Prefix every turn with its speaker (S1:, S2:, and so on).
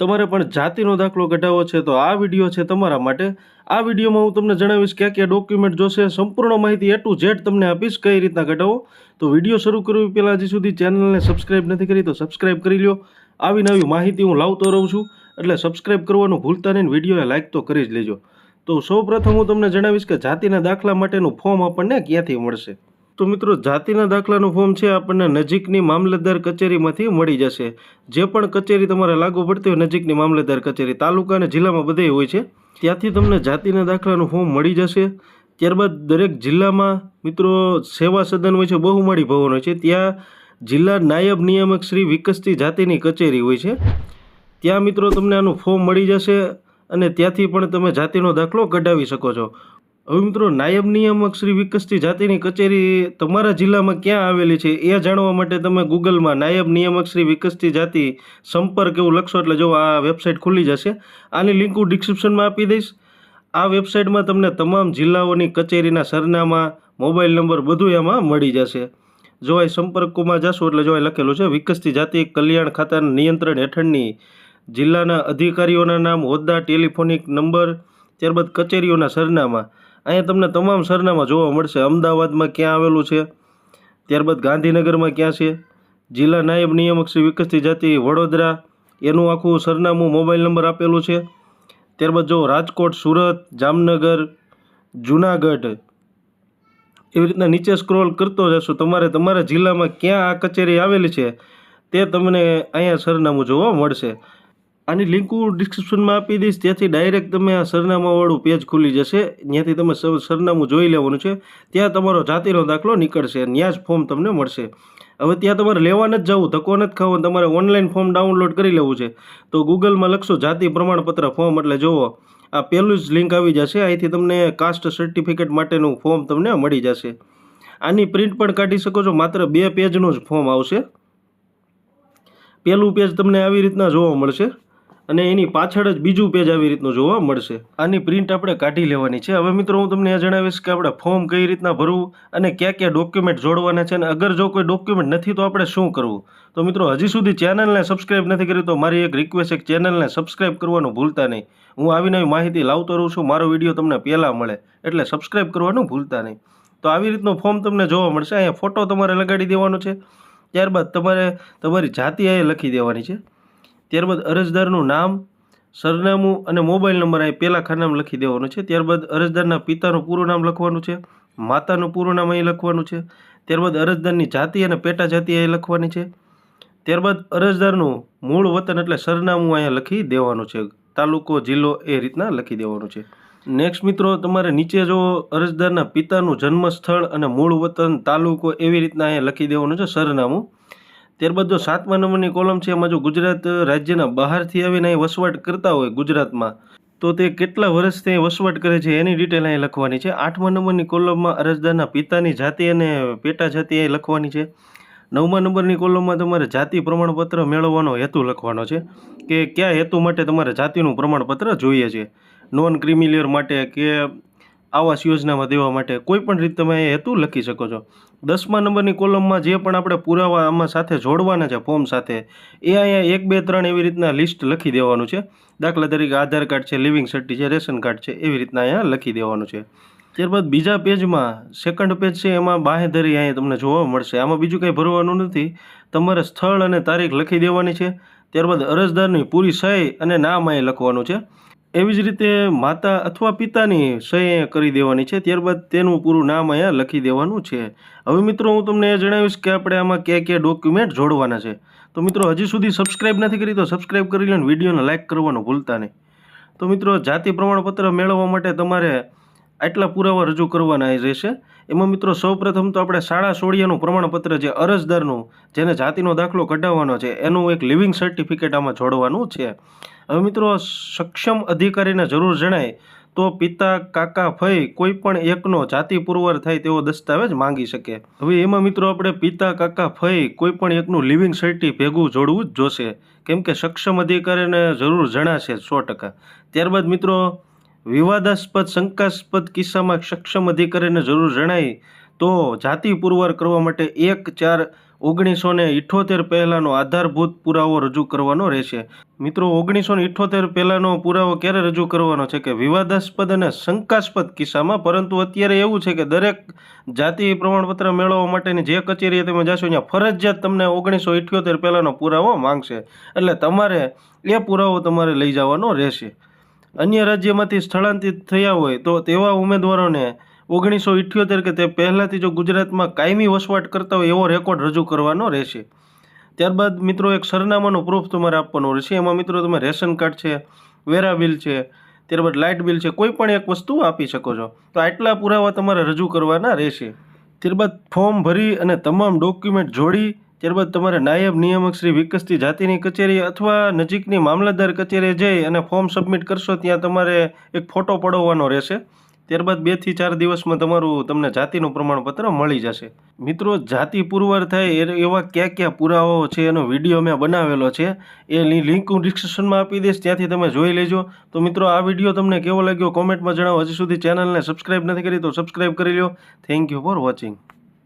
S1: તમારે પણ જાતિનો દાખલો કઢાવવો છે તો આ વીડિયો છે તમારા માટે. આ વિડીયોમાં હું તમને જણાવીશ કયા કયા ડોક્યુમેન્ટ જોશે, સંપૂર્ણ માહિતી એ ટુ ઝેડ તમને આપીશ કઈ રીતના કઢાવો. તો વીડિયો શરૂ કરવી પહેલાં હજી સુધી ચેનલને સબસ્ક્રાઇબ નથી કરી તો સબસ્ક્રાઇબ કરી લ્યો. આવી નવી માહિતી હું લાવતો રહું છું, એટલે સબસ્ક્રાઇબ કરવાનું ભૂલતા નહીં વિડીયોને લાઇક તો કરી જ લેજો. તો સૌપ્રથમ હું તમને જણાવીશ કે જાતિના દાખલા માટેનું ફોર્મ આપણને ક્યાંથી મળશે? તો મિત્રો, જાતિના દાખલાનું ફોર્મ છે, આપણને નજીકની મામલતદાર કચેરીમાંથી મળી જશે. જે પણ કચેરી તમારે લાગુ પડતી હોય, નજીકની મામલતદાર કચેરી. તાલુકા અને જિલ્લામાં બધે હોય છે. ત્યાંથી તમને જાતિના દાખલાનું ફોર્મ મળી જશે. ત્યારબાદ દરેક જિલ્લામાં મિત્રો, સેવા સદન હોય છે, બહુમાળી ભવન હોય છે. ત્યાં જિલ્લા નાયબ નિયામક શ્રી વિકસતી જાતિની કચેરી હોય છે. ત્યાં મિત્રો તમને આનું ફોર્મ મળી જશે અને ત્યાંથી પણ તમે જાતિનો દાખલો કઢાવી શકો છો. હવે મિત્રો નાયબ નિયામક શ્રી વિકસતી જાતિની કચેરી તમારા જિલ્લામાં ક્યાં આવેલી છે? એ જાણવા માટે તમે ગૂગલમાં નાયબ નિયામક શ્રી વિકસતી જાતિ સંપર્ક એવું લખશો એટલે જો આ વેબસાઇટ ખુલી જશે. આની લિંક હું ડિસ્ક્રિપ્શનમાં આપી દઈશ. આ વેબસાઇટમાં તમને તમામ જિલ્લાઓની કચેરીના સરનામા, મોબાઈલ નંબર બધું એમાં મળી જશે. જો અહીં સંપર્કોમાં જશો એટલે જો અહીં લખેલું છે, વિકસતી જાતિ કલ્યાણ ખાતાના નિયંત્રણ હેઠળની જિલ્લાના અધિકારીઓના નામ, હોદ્દા, ટેલિફોનિક નંબર, ત્યારબાદ કચેરીઓના સરનામા. અહીંયા તમને તમામ સરનામા જોવા મળશે. અમદાવાદમાં ક્યાં આવેલું છે? ત્યારબાદ ગાંધીનગરમાં ક્યાં છે? જિલ્લા નાયબ નિયામક શ્રી વિકસતી જાતિ વડોદરા. એનું આખું સરનામું મોબાઈલ નંબર આપેલું છે. ત્યારબાદ જો રાજકોટ, સુરત, જામનગર, જુનાગઢ એવી રીતના નીચે સ્ક્રોલ કરતો જશો, તમારે તમારા જિલ્લામાં ક્યાં આ કચેરી આવેલી છે તે તમને અહીંયા સરનામું જોવા મળશે. આની લિંક હું ડિસ્ક્રિપ્શનમાં આપી દઈશ. ત્યાંથી ડાયરેક્ટ તમે આ સરનામાવાળું પેજ ખુલી જશે. ત્યાંથી તમે સરનામું જોઈ લેવાનું છે. ત્યાં તમારો જાતિનો દાખલો નીકળશે. ત્યાં જ ફોર્મ તમને મળશે. હવે ત્યાં તમારે લેવા નથી જવું, ધક્કો નથી ખાવો તમારે ઓનલાઈન ફોર્મ ડાઉનલોડ કરી લેવું છે. તો ગૂગલમાં લખશો જાતિ પ્રમાણપત્ર ફોર્મ એટલે જુઓ, આ પહેલું જ લિંક આવી જશે. અહીંથી તમને કાસ્ટ સર્ટિફિકેટ માટેનું ફોર્મ તમને મળી જશે. આની પ્રિન્ટ પણ કાઢી શકો છો. માત્ર બે પેજનું જ ફોર્મ આવશે. પહેલું પેજ તમને આવી રીતના જોવા મળશે. અને એની પાછળ જ બીજું પેજ આવી રીતનું જોવા મળશે. આની પ્રિન્ટ આપણે કાઢી લેવાની છે. હવે મિત્રો હું તમને એ જણાવીશ કે આપણે ફોર્મ કઈ રીતના ભરવું અને કયા કયા ડોક્યુમેન્ટ જોડવાના છે અને અગર જો કોઈ ડોક્યુમેન્ટ નથી તો આપણે શું કરવું? તો મિત્રો હજી સુધી ચેનલને સબસ્ક્રાઇબ નથી કરી તો મારી એક રિક્વેસ્ટ એક ચેનલને સબસ્ક્રાઇબ કરવાનું ભૂલતા નહીં. હું આવી નવી માહિતી લાવતો રહું છું. મારો વીડિયો તમને પહેલાં મળે. એટલે સબસ્ક્રાઇબ કરવાનું ભૂલતા નહીં. તો આવી રીતનું ફોર્મ તમને જોવા મળશે. અહીંયા ફોટો તમારે લગાડી દેવાનો છે. ત્યારબાદ તમારે તમારી જાતિ અહીંયા લખી દેવાની છે. ત્યારબાદ અરજદારનું નામ, સરનામું અને મોબાઈલ નંબર અહીં પહેલાં ખાનામાં લખી દેવાનું છે. ત્યારબાદ અરજદારના પિતાનું પૂરું નામ લખવાનું છે. માતાનું પૂરું નામ અહીં લખવાનું છે. ત્યારબાદ અરજદારની જાતિ અને પેટા જાતિ અહીં લખવાની છે. ત્યારબાદ અરજદારનું મૂળ વતન એટલે સરનામું અહીંયા લખી દેવાનું છે. તાલુકો, જિલ્લો એ રીતના લખી દેવાનું છે. નેક્સ્ટ મિત્રો, તમારે નીચે જો અરજદારના પિતાનું જન્મ સ્થળ અને મૂળ વતન, તાલુકો એવી રીતના અહીંયા લખી દેવાનું છે. સરનામું ત્યારબાદ જો સાતમા નંબરની કોલમ છે, એમાં જો ગુજરાત રાજ્યના બહારથી આવીને અહીં વસવાટ કરતા હોય ગુજરાતમાં, તો તે કેટલા વર્ષથી અહીં વસવાટ કરે છે એની ડિટેલ અહીં લખવાની છે. આઠમા નંબરની કોલમમાં અરજદારના પિતાની જાતિ અને પેટા જાતિ અહીં લખવાની છે. નવમા નંબરની કોલમમાં તમારે જાતિ પ્રમાણપત્ર મેળવવાનો હેતુ લખવાનો છે કે કયા હેતુ માટે તમારે જાતિનું પ્રમાણપત્ર જોઈએ છે. નોન ક્રિમિલિયર માટે કે આવાસ યોજનામાં દેવા માટે કોઈ પણ રીતે તમે હેતુ લખી શકો છો. દસમા નંબરની કોલમમાં જે પણ આપણે પુરાવા આમાં સાથે જોડવાના છે, ફોર્મ સાથે, એ અહીંયા એક, બે, ત્રણ એવી રીતના લિસ્ટ લખી દેવાનું છે. દાખલા તરીકે આધાર કાર્ડ છે, લિવિંગ સર્ટી છે, રેશન કાર્ડ છે, એવી રીતના અહીંયા લખી દેવાનું છે. ત્યારબાદ બીજા પેજમાં સેકન્ડ પેજ છે, એમાં બાહેધરી અહીંયા તમને જોવા મળશે. આમાં બીજું કંઈ ભરવાનું નથી. તમારે સ્થળ અને તારીખ લખી દેવાની છે. ત્યારબાદ અરજદારની પૂરી સહી અને નામ અહીં લખવાનું છે. એવી જ રીતે માતા અથવા પિતાની સહી કરી દેવાની છે. ત્યારબાદ તેનું પૂરું નામ અહીંયા લખી દેવાનું છે. હવે મિત્રો હું તમને જણાવીશ કે આપણે આમાં કયા કયા ડોક્યુમેન્ટ જોડવાના છે. તો મિત્રો હજી સુધી સબસ્ક્રાઇબ નથી કરી તો સબસ્ક્રાઇબ કરી લો વિડીયોને લાઇક કરવાનું ભૂલતા નહીં. તો મિત્રો જાતિ પ્રમાણપત્ર મેળવવા માટે તમારે આટલા પુરાવા રજૂ કરવાના રહેશે. એમાં મિત્રો, સૌપ્રથમ તો આપણે શાળા સોળિયાનું પ્રમાણપત્ર જે અરજદારનું, જેને જાતિનો દાખલો કઢાવવાનો છે, એનું એક લિવિંગ સર્ટિફિકેટ આમાં જોડવાનું છે. હવે મિત્રો, સક્ષમ અધિકારીને જરૂર જણાય તો પિતા, કાકા ફઈ કોઈ પણ એકનો જાતિ પુરવાર થાય તેવો દસ્તાવેજ માંગી શકે. હવે એમાં મિત્રો, આપણે પિતા, કાકા ફઈ કોઈ પણ એકનું લિવિંગ સર્ટી ભેગું જોડવું જ જોશે. કેમ કે સક્ષમ અધિકારીને જરૂર જણાશે સો ટકા. ત્યારબાદ મિત્રો વિવાદાસ્પદ, શંકાસ્પદ કિસ્સામાં સક્ષમ અધિકારીને જરૂર જણાય તો જાતિ પુરવાર કરવા માટે એક ચાર ઓગણીસો ને ઇઠ્ઠોતેર પહેલાંનો આધારભૂત પુરાવો રજૂ કરવાનો રહેશે. મિત્રો, ઓગણીસો ને ઇઠ્ઠોતેર પહેલાંનો પુરાવો ક્યારે રજૂ કરવાનો છે કે વિવાદાસ્પદ અને શંકાસ્પદ કિસ્સામાં? પરંતુ અત્યારે એવું છે કે દરેક જાતિ પ્રમાણપત્ર મેળવવા માટેની જે કચેરીએ તમે જાશો ત્યાં ફરજિયાત તમને ઓગણીસો ઇઠ્યોતેર પહેલાંનો પુરાવો માંગશે. એટલે તમારે એ પુરાવો તમારે લઈ જવાનો રહેશે. અન્ય રાજ્યમાંથી સ્થળાંતરિત થયા હોય તો તેવા ઉમેદવારોને ઓગણીસો ઇઠ્યોતેર કે તે પહેલાંથી જો ગુજરાતમાં કાયમી વસવાટ કરતા હોય એવો રેકોર્ડ રજૂ કરવાનો રહેશે. ત્યારબાદ મિત્રો એક સરનામાનું પ્રૂફ તમારે આપવાનું રહેશે. એમાં મિત્રો તમે રેશન કાર્ડ છે, વેરા બિલ છે, ત્યારબાદ લાઇટ બિલ છે, કોઈ પણ એક વસ્તુ આપી શકો છો. તો આટલા પુરાવા તમારે રજૂ કરવાના રહેશે. ત્યારબાદ ફોર્મ ભરી અને તમામ ડોક્યુમેન્ટ જોડી ત્યારબાદ તમારે નાયબ નિયામક શ્રી વિકસતી જાતિની કચેરી અથવા નજીકની મામલતદાર કચેરીએ જઈ અને ફોર્મ સબમિટ કરશો, ત્યાં તમારે એક ફોટો પડાવવાનો રહેશે. ત્યારબાદ બેથી ચાર દિવસમાં તમારું તમને જાતિનું પ્રમાણપત્ર મળી જશે. મિત્રો, જાતિ પુરવાર થાય એવા કયા કયા પુરાવાઓ છે એનો વીડિયો મેં બનાવેલો છે. એ લિંક હું ડિસ્ક્રિપ્શનમાં આપી દઈશ, ત્યાંથી તમે જોઈ લેજો. તો મિત્રો, આ વીડિયો તમને કેવો લાગ્યો કોમેન્ટમાં જણાવો. હજી સુધી ચેનલને સબસ્ક્રાઇબ નથી કરી તો સબસ્ક્રાઈબ કરી લો થેન્ક યુ ફોર વોચિંગ